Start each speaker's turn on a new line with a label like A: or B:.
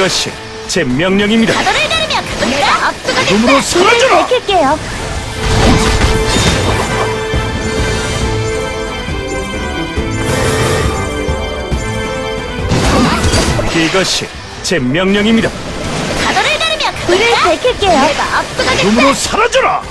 A: 이것이 제 명령입니다.
B: 바다를 가르며 가볼까? 앞서가겠다.
A: 눈으로 사라져라!
B: 밝힐게요.
A: 이것이 제 명령입니다.
B: 불을 밝힐게요. 내가 앞서가겠다.
A: 눈으로 사라져라!